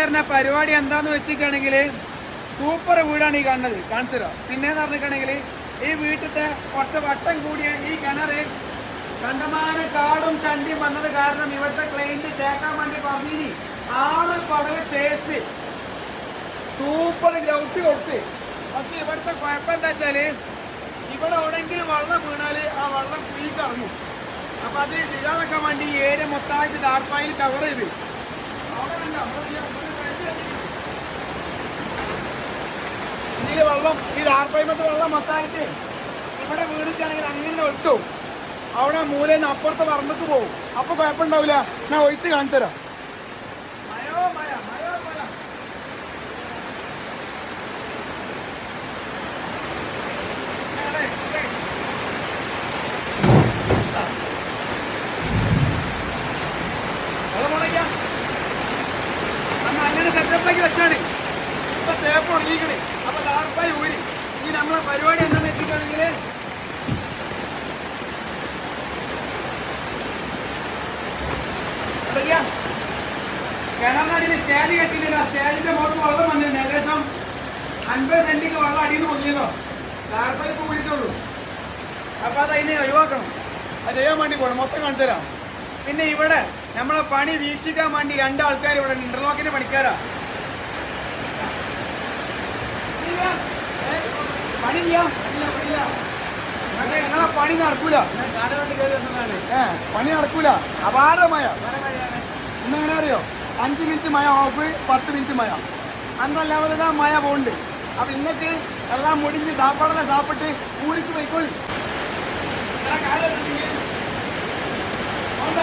ഞങ്ങൾ കാണിച്ചു തരുന്ന പരിപാടി എന്താന്ന് വെച്ചിട്ടാണെങ്കിൽ സൂപ്പർ വീടാണ് ഈ കാണുന്നത്. കാണിച്ചു പിന്നെ എന്ന് പറഞ്ഞിട്ടുണ്ടെങ്കിൽ ഈ വീട്ടിലത്തെ കുറച്ച് വട്ടം കൂടിയ ഈ കിണറ് കണ്ടമാന കാടും ചണ്ടിയും വന്നത് കാരണം ഇവിടുത്തെ ക്ലൈന്റ് തേക്കാൻ വേണ്ടി പറഞ്ഞിനി. ആറ് പടവ് തേച്ച് സൂപ്പർ ഗ്രൗട്ട് കൊടുത്ത്. പക്ഷെ ഇവിടുത്തെ കുഴപ്പം എന്താ വെച്ചാൽ ഇവിടെ എവിടെയെങ്കിലും വെള്ളം വീണാൽ ആ വെള്ളം കുഴിക്ക് ഇറങ്ങും അപ്പൊ അത് വിരാളക്കാൻ വേണ്ടി ഏരിയ മൊത്തമായിട്ട് ഡാർപ്പായി കവർ ചെയ്ത്. അവിടെ കണ്ടോ? ഇവിടെ ഈ- ഇവിടെ വെച്ച് വെച്ചിരിക്കുന്നു. ഇതിൽ വെള്ളം ഈ ഡാർപ്പായ്മത്തെ വെള്ളം മൊത്തമായിട്ട് ഇവിടെ വീണിട്ടാണെങ്കിൽ അങ്ങനെ ഒഴിച്ചു അവിടെ മൂലയിൽ നിന്ന് അപ്പുറത്തെ പറമ്പത്ത് പോകും. അപ്പൊ കുഴപ്പമുണ്ടാവില്ല. ഞാൻ ഒഴിച്ച് കാണിച്ചു തരാം. അങ്ങനെ സെറ്റപ്പാക്കി വെച്ചാണ്. ഇപ്പൊ തേപ്പ് ഉണങ്ങിക്കണേ ദാർപ്പായി ഊരി. നമ്മളെ പരിപാടി എന്താന്ന് വെച്ചിട്ടാണെങ്കിൽ കിണറിനടിയിൽ സ്റ്റേജ് കെട്ടിയില്ല സ്റ്റേജിന്റെ മുകളിൽ വെള്ളം വന്നിട്ടുണ്ട്. ഏകദേശം അൻപത് സെന്റിക്ക് വെള്ളം അടിയിൽ നിന്ന് പൊങ്ങിയതോ. ദാർപ്പായി കൂടിയിട്ടുള്ളൂ. ഊരിട്ടുള്ളൂ അപ്പൊ അത് അതിനെ ഒഴിവാക്കണം. അത് ചെയ്യാൻ വേണ്ടി പോകണം മൊത്തം കാണിച്ചു പിന്നെ ഇവിടെ നമ്മളെ പണി വീക്ഷിക്കാൻ വേണ്ടി രണ്ടാൾക്കാർ ഇവിടെ ഇന്റർലോക്കിന്റെ പണിക്കാരാ. പണി നടക്കൂല പണി നടക്കൂല അപാര അപാരമായ ഇന്നെങ്ങനെ അറിയോ അഞ്ച് മിനിറ്റ് മഴ ഓഫ് പത്ത് മിനിറ്റ് മഴ അന്ന ലെവലിതാ മഴ പോണ്ട് അപ്പൊ ഇന്നൊക്കെ എല്ലാം മുടിഞ്ഞ് സാപ്പാടെല്ലാം സാപ്പിട്ട് ഊരിക്ക് പോയിക്കോളി ഇങ്ങനെ കാര്യം ഉണ്ടെങ്കിൽ പോണ്ട.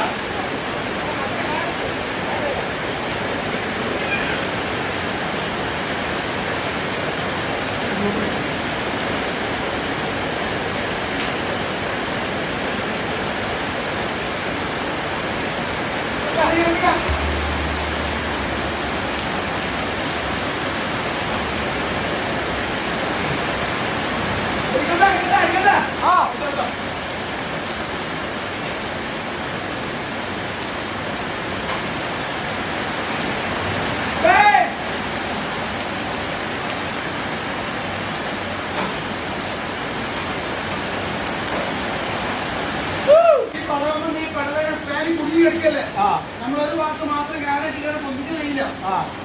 നമ്മളൊരു വാക്ക് മാത്രം ഗ്യാരണ്ടി പൊന്തിച്ച് കഴിയില്ല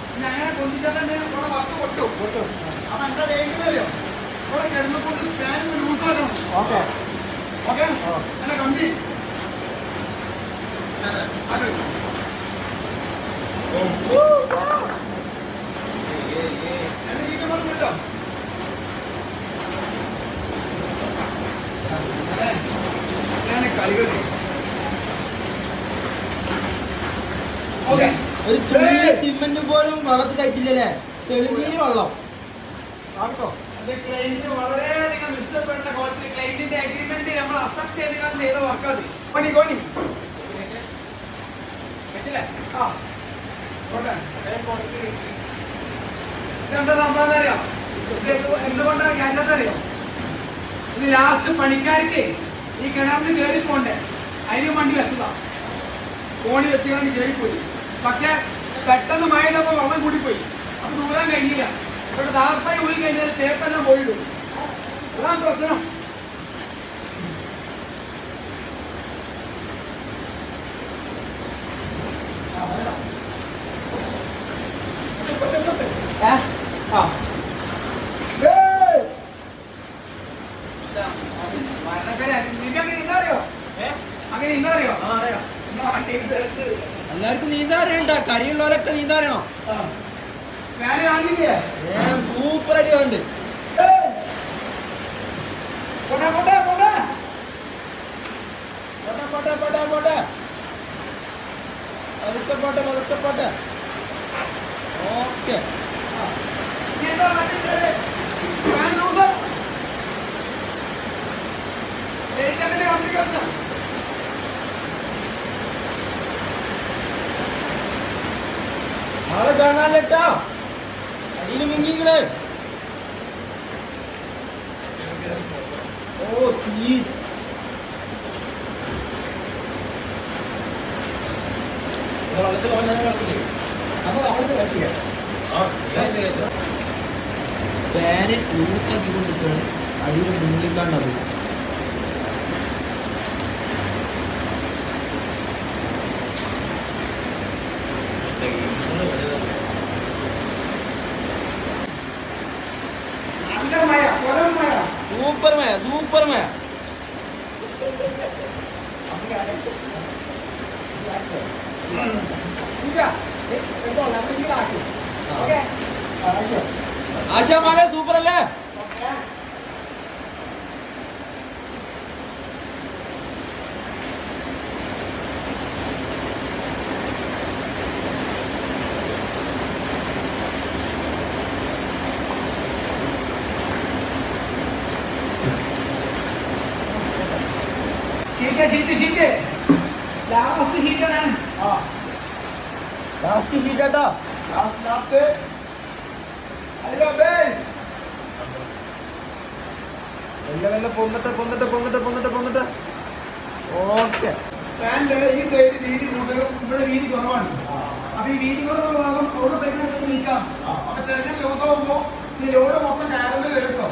പിന്നെ അങ്ങനെ പൊന്തിച്ചാൽ തന്നെ ഇവിടെ വാക്ക് പൊട്ടും അപ്പൊ എന്താ ചെയ്യുന്നല്ലോ ഇവിടെ കിടന്നുകൊണ്ട് ഫാൻ ലൂസാക്കണം ഓക്കെ ഓക്കെ. അങ്ങനെ കമ്പി കളികൾ ഓക്കെ ഒരു തുള്ളി സിമന്റ് പോലും വെള്ളത്തിൽ കഴിച്ചില്ലല്ലേ തെളിനീര് വെള്ളം ആട്ടോ ഇഷ്ടപ്പെട്ട കോച്ചിൽ ക്ലയന്റിന്റെ അഗ്രിമെന്റ് നമ്മൾ അക്സെപ്റ്റ് ചെയ്തിട്ടാണ് ചെയ്ത വർക്ക് അത്. കോണി കോണി പറ്റില്ലേ? ആ. ഇതെന്താ സംഭവം അറിയാം എന്തുകൊണ്ടാണ് കേട്ടത് അറിയാം? ഇത് ലാസ്റ്റ് പണിക്കാർക്ക് ഈ കിണറിന് കയറി പോണ്ടേ? അതിന് വണ്ടി വെച്ചതാ. കോണി വെച്ചുകൊണ്ട് കയറി പോയി. പക്ഷെ പെട്ടെന്ന് മഴയപ്പോ വെള്ളം കൂടിപ്പോയി. അപ്പൊ ദൂരം കഴിഞ്ഞില്ല. ഇവിടെ ദാർപ്പായി പോയി കഴിഞ്ഞാൽ തേപ്പെല്ലാം പോയിടും. അതാണ് പ്രശ്നം എല്ലാവർക്കും നീന്താൻ അറിയണ്ട കരിയുള്ളവരൊക്കെ നീന്താൻ അറിയണോ? സൂപ്പർ ഏയ്. പോട്ടെ, പോട്ടെ, പോട്ടെ. പോട്ടെ പോട്ടെ പോട്ടെ പോട്ടെ പതുക്കെ പോട്ടെ പതുക്കെ പോട്ടെ. ഓക്കെ. ഇനി എന്താ വണ്ടി കയറി? Fan loose. ലൈറ്റ് അങ്ങനെ വണ്ടി കയറണം. ആളെ കാണാനില്ലട്ടോ അടിയിൽ മുങ്ങിങ്ങൾ ഓ സീ അപ്പൊ അവിടുത്തെ കട്ടിയ ഫാന് ലൂസാക്കി കൊണ്ടിട്ടാണ് അടിയിൽ മഴ സൂപ്പർ മയ സൂപ്പർ മയ ആശാ മാല സൂപ്പർ അല്ലേ ഷീറ്റ് ഷീറ്റ് ഷീറ്റ് ലാസ്റ്റ് ഷീറ്റാണ് പൊങ്ങട്ടെ പൊങ്ങട്ടെ പൊങ്ങട്ടെ പൊങ്ങട്ടെ പൊങ്ങട്ടെ ഓക്കെ ഈ സൈഡ് വീതി കൂടുതലും ഇവിടെ വീതി കുറവാണ് അപ്പൊ ഈ വീതി കുറവുള്ള ഭാഗം അവിടെ തന്നെ നിൽക്കാം അപ്പൊ ആവുമ്പോ ലോഡ് മൊത്തം കാരമിൽ വരും കേട്ടോ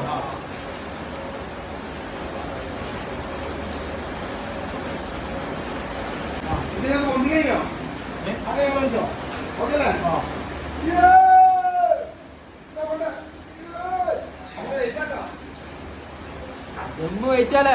ആ, ഇത് ഞാൻ കൊണ്ടു കഴിഞ്ഞോ അതെ വിളിച്ചോ ഓക്കെ അല്ലേ Yeah! ഇതാ കൊണ്ട്. Yeah! അങ്ങനെ wait ആട്ടോ. എന്ന് വെയിറ്റാലേ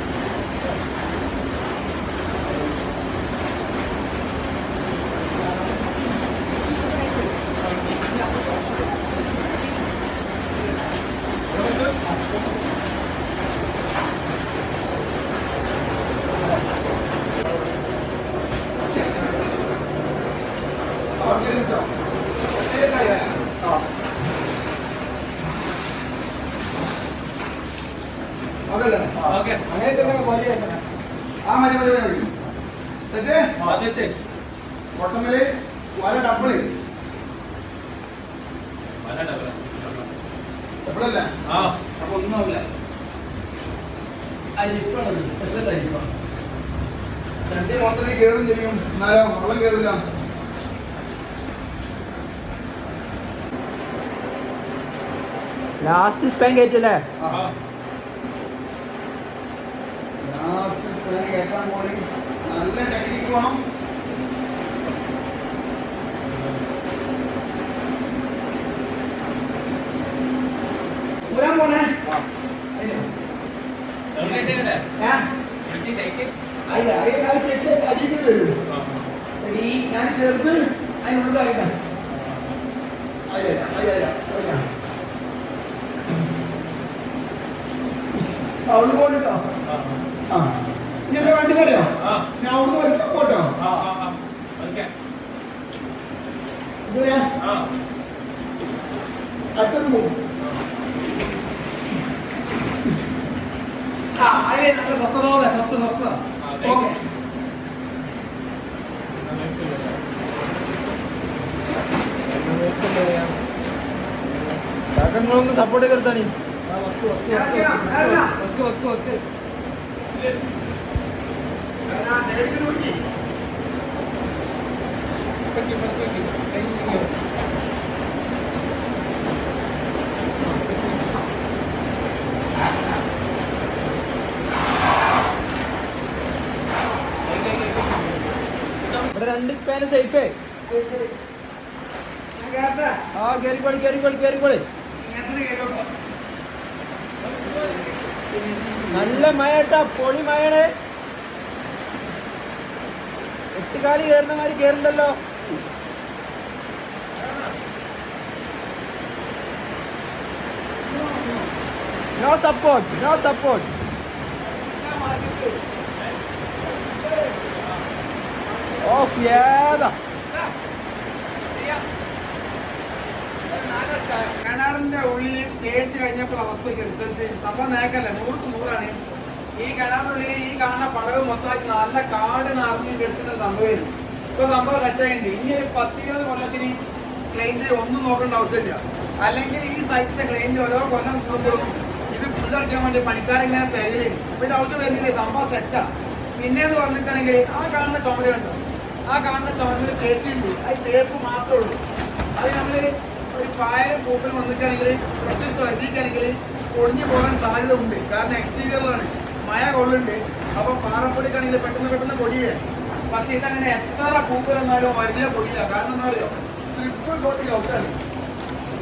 ഓക്കെ കേട്ടോ. ശരിയായോ? ആ. ഓക്കെ അല്ലേ? അങ്ങനെ തന്നെ മതി ചേട്ടാ. ആ മതി മതി മതി. സെറ്റ്? പൊട്ടമ്മൽ വല ഡബിൾ ഡബിളല്ല അപ്പൊ ഒന്നുമില്ല അരിപ്പാണത്. സ്പെഷ്യൽ അരിപ്പ രണ്ടി മൊത്തത്തിൽ കയറും ചെയ്യും. എന്നാലോ വെള്ളം കയറില്ല ലാസ്റ്റ് സ്പാൻ കയറ്റല്ലേ ലാസ്റ്റ് കയറ്റാൻ പോണി നല്ല ടെക്നിക്ക് വേണം. ഊരാൻ പോണേ? അല്ല, ഞാൻ ആ. വണ്ടി തരയോ ഞാൻ അവിടുന്ന് വരുമ്പോ പോട്ടോ. അറ്റത്ത് പോകും ആ. അതിന് നല്ല സ്വസ്ഥതോടെ സ്വസ്ഥ സ്വസ്ഥ ഓക്കെ. സപ്പോർട്ട്. വെക്ക് വെക്ക് വെക്ക് രണ്ട് സ്പാന് സേഫേ ഞാൻ കേറട്ടെ? ആ കേറിക്കോളി കേറിക്കോളി കേറിക്കോളി ഇങ്ങനത്തെ മഴ നല്ല മഴട്ടാ പൊളി മഴയാണ്. എട്ടുകാലി മാതിരി കയറുണ്ടല്ലോ no support no support of ഏതാ? കിണറിന്റെ ഉള്ളിൽ തേച്ച് കഴിഞ്ഞപ്പോൾ അവസ്ഥയ്ക്ക് റിസൾട്ട് സംഭവം നേക്കല്ല? നൂറ് നൂറാണ്. ഈ കിണറിനുള്ളിൽ ഈ കാണുന്ന പടവ് മൊത്തമായി നല്ല കാട് നിറഞ്ഞു കെടുത്തിട്ട് സംഭവം ഇപ്പൊ സംഭവം തെറ്റായിട്ടുണ്ട്. ഇനി ഒരു പത്തിരുപത് കൊല്ലത്തിന് ക്ലൈന്റ് ഒന്നും നോക്കേണ്ട ആവശ്യമില്ല. അല്ലെങ്കിൽ ഈ സൈറ്റിലെ ക്ലൈന്റ് ഓരോ കൊല്ലം കൂടുമ്പോഴും ഇത് പുല്ലറിക്കാൻ വേണ്ടി പണിക്കാരെങ്ങനെ തരില്ല അപ്പൊ ഇത് ആവശ്യം വരുന്നില്ല സംഭവം സെറ്റാ പിന്നെയെന്ന് പറഞ്ഞിട്ടാണെങ്കിൽ ആ കാണുന്ന ചുമരുണ്ട് ആ കാണുന്ന ചുമരിൽ തേച്ചിട്ടുണ്ട്. അത് തേപ്പ് മാത്രമേ ഉള്ളൂ. അത് നമ്മൾ ഒരു പായലും പൂപ്പലും വന്നിട്ടാണെങ്കിൽ പ്രഷർ വരുത്തിയിട്ടാണെങ്കിൽ പൊടിഞ്ഞു പോകാൻ സാധ്യത ഉണ്ട്. കാരണം എക്സ്റ്റീരിയറിലാണ് മഴ കൊള്ളുണ്ട് അപ്പോൾ പാറപ്പൊടിക്കാണെങ്കിൽ പെട്ടെന്ന് പെട്ടെന്ന് പൊടിയേ പക്ഷേ ഇതങ്ങനെ എത്ര പൂപ്പൽ വന്നാലും വലിയ പൊടിയില്ല. കാരണം എന്താ പറയുക ട്രിപ്പിൾ ഷോട്ട് ഗ്രൗട്ടാണ്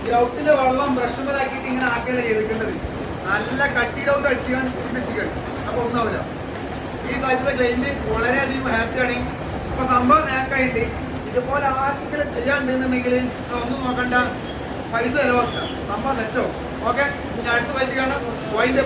ഗ്രൗട്ടിന്റെ വെള്ളം ബ്രഷുമലാക്കിയിട്ട് ഇങ്ങനെ ആക്കിയല്ലേ ചെയ്തിട്ടുള്ളത് നല്ല കട്ടി ഗ്രൗണ്ട് അടിച്ചാൽ വെച്ചിട്ടുണ്ട് അപ്പോൾ ഒന്നാവില്ല ഈ സൈറ്റിലെ ക്ലൈന്റ് വളരെയധികം ഹാപ്പിയാണ് ഇപ്പോൾ സംഭവം നേക്കായിട്ട് ഇതുപോലെ ആർക്കെങ്കിലും ചെയ്യാണ്ടെന്നുണ്ടെങ്കിൽ ഒന്ന് നോക്കണ്ട. പൈസ ചെലവാക്കുക. സംഭവം സെറ്റോ ഓക്കെ ഇനി അടുത്ത സൈറ്റ് കാണാം. വൈൻഡ്